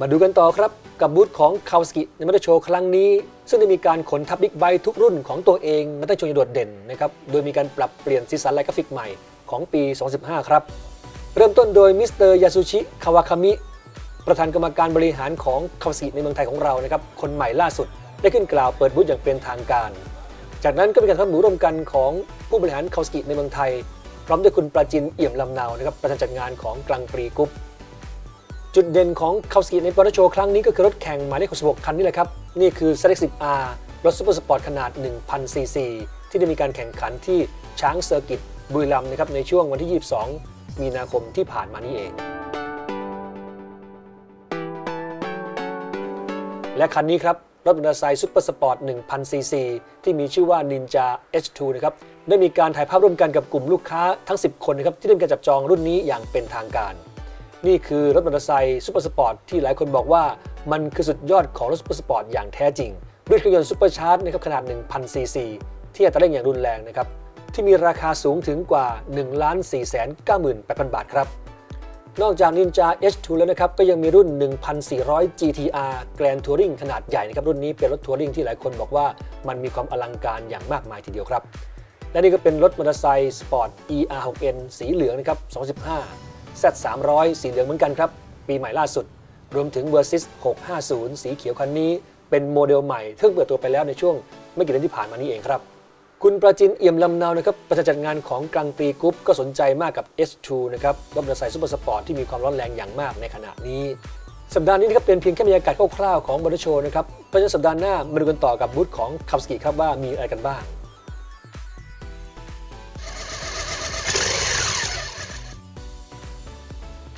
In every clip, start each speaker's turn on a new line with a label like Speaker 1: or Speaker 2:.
Speaker 1: มาดูกันต่อครับกับบูธของคาวสกิในมอเตอร์โชว์ครั้งนี้ ซึ่งได้มีการขนทับบิ๊กไบค์ทุกรุ่นของตัวเองมาตั้โชว์อย่างโดดเด่นนะครับโดยมีการปรับเปลี่ยนสีสันและกราฟิกใหม่ของปี 2015 ครับ เริ่มต้นโดยมิสเตอร์ยาสุชิคาวาคามิประธานกรรมการบริหารของคาวสกิในเมืองไทยของเรานะครับคนใหม่ล่าสุด ได้ขึ้นกล่าวเปิดบูธอย่างเป็นทางการ จากนั้นก็มีการทำหมูร่วมกันของผู้บริหารคาวสกิในเมืองไทย พร้อมด้วยคุณปราจินเอี่ยมลำนาวนะครับประธานจัดงานของกลางปรีกรุ๊ป จุดเด่นของคาวสกิในปอร์โชครั้งนี้ก็คือรถแข่งหมายเลข66คันนี่แหละครับ นี่คือ s e l e c 10R รถซูเปอร์สปอร์ตขนาด 1,000 ซีซี ที่ได้มีการแข่งขันที่ช้างเซอร์กิตบุรีรัมย์นะครับในช่วงวันที่ 22 มีนาคมที่ผ่านมานี้เอง และคันนี้ครับ รถมอเตอร์ไซค์ซูเปอร์สปอร์ต1,000 ซีซี ที่มีชื่อว่า Ninja H2 นะครับได้มีการถ่ายภาพร่วมกันกับกลุ่มลูกค้าทั้ง 10 คนนะครับที่ได้มีการจับจองรุ่นนี้อย่างเป็นทางการ นี่คือรถมอเตอร์ไซค์ซูเปอร์สปอร์ตที่หลายคนบอกว่ามันคือสุดยอดของรถซูเปอร์สปอร์ตอย่างแท้จริง ด้วยเครื่องยนต์ซูเปอร์ชาร์จนะครับขนาด 1,000 ซีซีที่อัตราเร่งอย่างรุนแรงนะครับที่มีราคาสูงถึงกว่า 1 4 9 8 0 0 0 บาทครับ นอกจาก Ninja H2 แล้วนะครับ ก็ยังมีรุ่น 1,400 GTR Grand Touring ขนาดใหญ่นะครับ รุ่นนี้เป็นรถทัวริงที่หลายคนบอกว่ามันมีความอลังการอย่างมากมายทีเดียวครับ และนี่ก็เป็นรถมอเตอร์ไซค์สปอร์ต ER6N สีเหลืองนะครับ 2015 Z300 สีเหลืองเหมือนกันครับ ปีใหม่ล่าสุด รวมถึง Versys 650 สีเขียวคันนี้ เป็นโมเดลใหม่ที่เพิ่งเปิดตัวไปแล้วในช่วงไม่กี่เดือนที่ผ่านมานี้เองครับ คุณประจินเอี่ยมลำเนานะครับประจัดงานของกลางปีกรุ๊ปก็สนใจมากกับ S2 นะครับรถมอเตอร์ไซค์ซูเปอร์สปอร์ตที่มีความร้อนแรงอย่างมากในขณะนี้สัปดาห์นี้นะครับเป็นเพียงแค่บรรยากาศคร่าวๆของบอลโชว์นะครับเพราะฉะนั้นสัปดาห์หน้ามาดูกันต่อกับบูธของคับสกิครับว่ามีอะไรกันบ้าง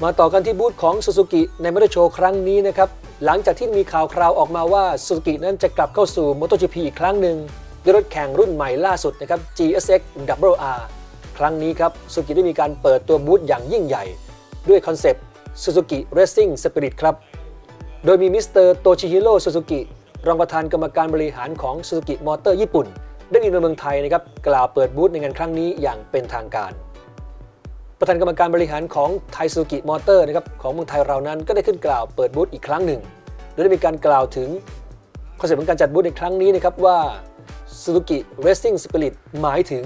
Speaker 1: มาต่อกันที่บูธของซูซูกิในมอเตอร์โชว์ครั้งนี้นะครับ หลังจากที่มีข่าวคราวออกมาว่าซูซูกินั้นจะกลับเข้าสู่ MotoGP อีกครั้งหนึ่งด้วยรถแข่งรุ่นใหม่ล่าสุดนะครับ GSX WR ครั้งนี้ครับซูซูกิได้มีการเปิดตัวบูธอย่างยิ่งใหญ่ ด้วยคอนเซปต์ Suzuki Racing Spirit ครับ โดยมีมิสเตอร์โตชิฮิโร่ซูซูกิรองประธานกรรมการบริหารของซูซูกิมอเตอร์ญี่ปุ่น ได้มีมาเมืองไทยนะครับกล่าวเปิดบูธในงานครั้งนี้อย่างเป็นทางการ ประธานกรรมการบริหารของไทซูกิมอเตอร์นะครับของเมืองไทยเรานั้นก็ได้ขึ้นกล่าวเปิดบูธอีกครั้งหนึ่ง โดยได้มีการกล่าวถึงคอนเซ็ปต์ของการจัดบูธในครั้งนี้นะครับว่า Suzuki Racing Spirit หมายถึง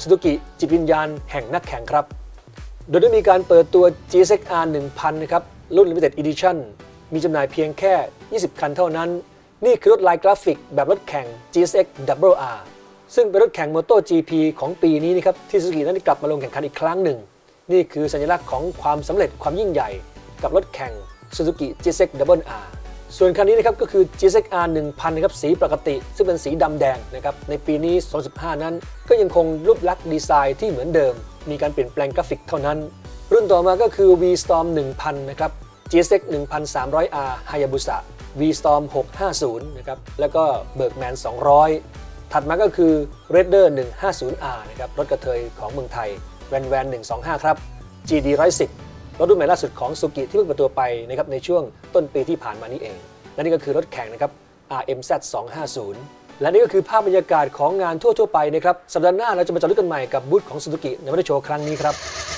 Speaker 1: Suzuki จิตวิญญาณแห่งนักแข่งครับ โดยได้มีการเปิดตัว GSX-R 1000 นะครับ รุ่น Limited Edition มีจำหน่ายเพียงแค่ 20 คันเท่านั้น นี่คือรถลายกราฟิกแบบรถแข่ง GSX WR ซึ่งเป็นรถแข่ง MotoGP ของปีนี้นะครับที่ Suzuki นั้นได้กลับมาลงแข่งขันอีกครั้งหนึ่ง นี่คือสัญลักษณ์ของความสำเร็จความยิ่งใหญ่ กับรถแข่ง Suzuki GSX WR ส่วนคันนี้นะครับก็คือ GSX-R 1000นะครับสีปกติ ซึ่งเป็นสีดำแดงนะครับในปีนี้ 2015 นั้น ก็ยังคงรูปลักษณ์ดีไซน์ที่เหมือนเดิม มีการเปลี่ยนแปลงกราฟิกเท่านั้น รุ่นต่อมาก็คือ V-Storm 1000 นะครับ GSX 1300R Hayabusa V-Storm 650 นะครับ แล้วก็ Bergman 200 ถัดมาก็คือ Raider 150R นะครับรถกระเทยของเมืองไทย Van Van 125 ครับ GD 110รถรุ่นใหม่ล่าสุดของสุกิที่เพิ่งเปิดตัวไปนะครับในช่วงต้นปีที่ผ่านมานี้เอง และนี่ก็คือรถแข่งนะครับ RMZ 250 และนี่ก็คือภาพบรรยากาศของงานทั่วๆไปนะครับสัปดาห์หน้าเราจะมาเจาะลึกกันใหม่กับบูธของสุกิในวันโชว์ครั้งนี้ครับ